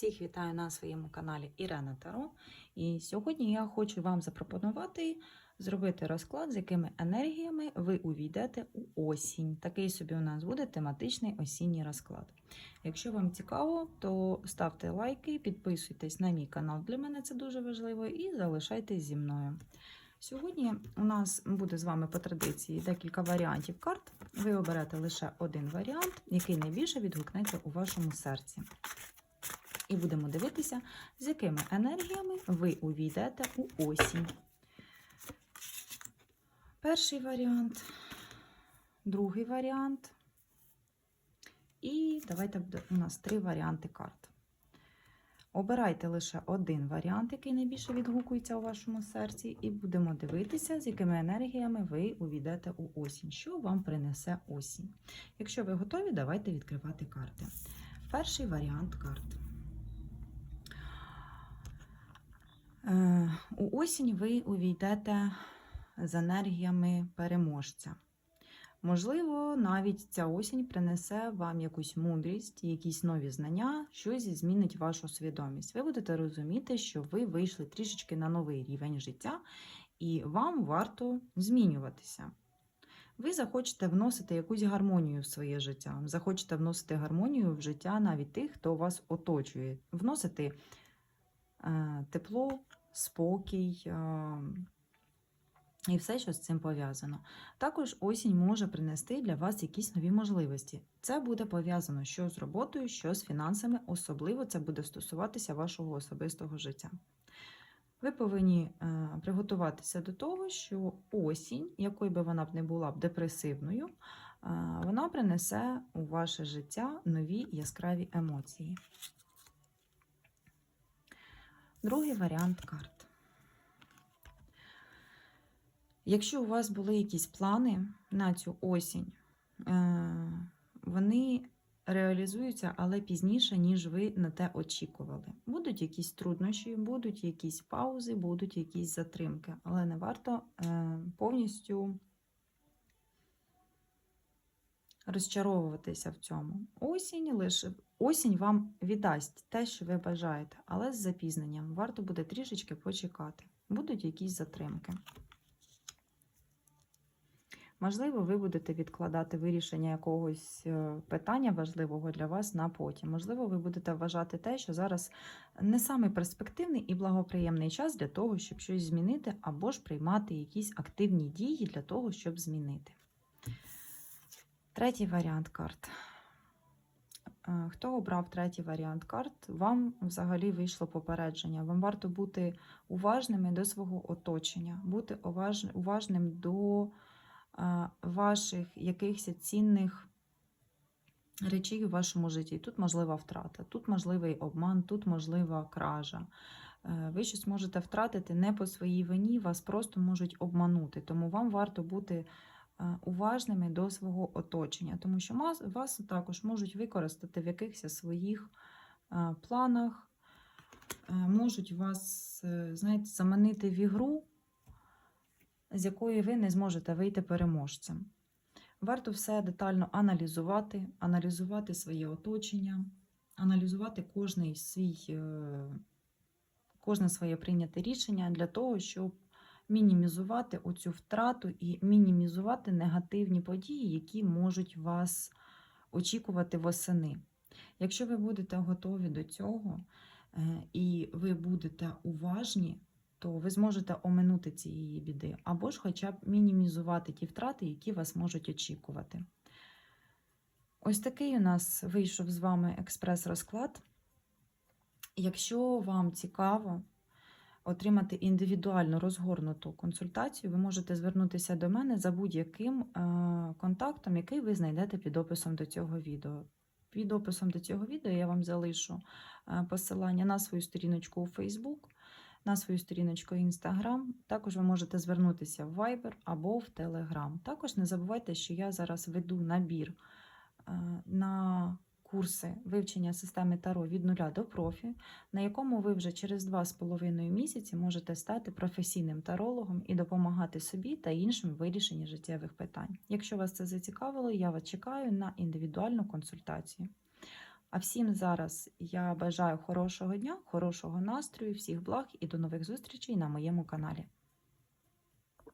Всіх вітаю на своєму каналі Ірена Таро. І сьогодні я хочу вам запропонувати зробити розклад, з якими енергіями ви увійдете у осінь. Такий собі у нас буде тематичний осінній розклад. Якщо вам цікаво, то ставте лайки, підписуйтесь на мій канал, для мене це дуже важливо, і залишайтесь зі мною. Сьогодні у нас буде з вами по традиції декілька варіантів карт. Ви оберете лише один варіант, який найбільше відгукнеться у вашому серці. І будемо дивитися, з якими енергіями ви увійдете у осінь. Перший варіант, другий варіант. І давайте у нас три варіанти карт. Обирайте лише один варіант, який найбільше відгукується у вашому серці, і будемо дивитися, з якими енергіями ви увійдете у осінь, що вам принесе осінь. Якщо ви готові, давайте відкривати карти. Перший варіант карт. У осінь ви увійдете з енергіями переможця. Можливо, навіть ця осінь принесе вам якусь мудрість, якісь нові знання, щось змінить вашу свідомість. Ви будете розуміти, що ви вийшли трішечки на новий рівень життя, і вам варто змінюватися. Ви захочете вносити якусь гармонію в своє життя, захочете вносити гармонію в життя навіть тих, хто вас оточує, вносити е, тепло, спокій. Е, і все, що з цим пов'язано. Також осінь може принести для вас якісь нові можливості. Це буде пов'язано що з роботою, що з фінансами, особливо це буде стосуватися вашого особистого життя. Ви повинні е, приготуватися до того, що осінь, якою би вона б не була б депресивною, е, вона принесе у ваше життя нові яскраві емоції. Другий варіант карт. Якщо у вас були якісь плани на цю осінь, е, вони реалізуються, але пізніше, ніж ви на те очікували. Будуть якісь труднощі, будуть якісь паузи, будуть якісь затримки, але не варто е, повністю розчаровуватися в цьому. Осінь лише осінь вам віддасть те, що ви бажаєте, але з запізненням варто буде трішечки почекати. Будуть якісь затримки. Можливо, ви будете відкладати вирішення якогось е, питання важливого для вас на потім. Можливо, ви будете вважати те, що зараз не самий перспективний і благоприємний час для того, щоб щось змінити, або ж приймати якісь активні дії для того, щоб змінити. Третій варіант карт. Е, Хто обрав третій варіант карт, вам взагалі вийшло попередження. Вам варто бути уважними до свого оточення, бути уважним до ваших якихось цінних речей у вашому житті. Тут можлива втрата, тут можливий обман, тут можлива кража. Е, ви щось можете втратити не по своїй вині, вас просто можуть обманути. Тому вам варто бути е, уважними до свого оточення, тому що вас також можуть використати в якихось своїх е, планах, можуть вас, знаєте, заманити в ігру з якої ви не зможете вийти переможцем. Варто все детально аналізувати, аналізувати своє оточення, аналізувати кожний свій, е, кожне своє прийняте рішення для того, щоб мінімізувати оцю втрату і мінімізувати негативні події, які можуть вас очікувати восени. Якщо ви будете готові до цього е, і ви будете уважні, то ви зможете оминути цієї біди, або ж хоча б мінімізувати ті втрати, які вас можуть очікувати. Ось такий у нас вийшов з вами експрес-розклад. Якщо вам цікаво отримати індивідуально розгорнуту консультацію, ви можете звернутися до мене за будь-яким е, контактом, який ви знайдете під описом до цього відео. Під описом до цього відео я вам залишу е, посилання на свою сторіночку у Facebook на свою сторіночку Instagram. Також ви можете звернутися в Viber або в Telegram. Також не забувайте, що я зараз веду набір е, на курси вивчення системи Таро від нуля до профі, на якому ви вже через 2,5 місяці можете стати професійним тарологом і допомагати собі та іншим в вирішенні життєвих питань. Якщо вас це зацікавило, я вас чекаю на індивідуальну консультацію. А всім зараз я бажаю хорошого дня, хорошого настрою, всіх благ і до нових зустрічей на моєму каналі.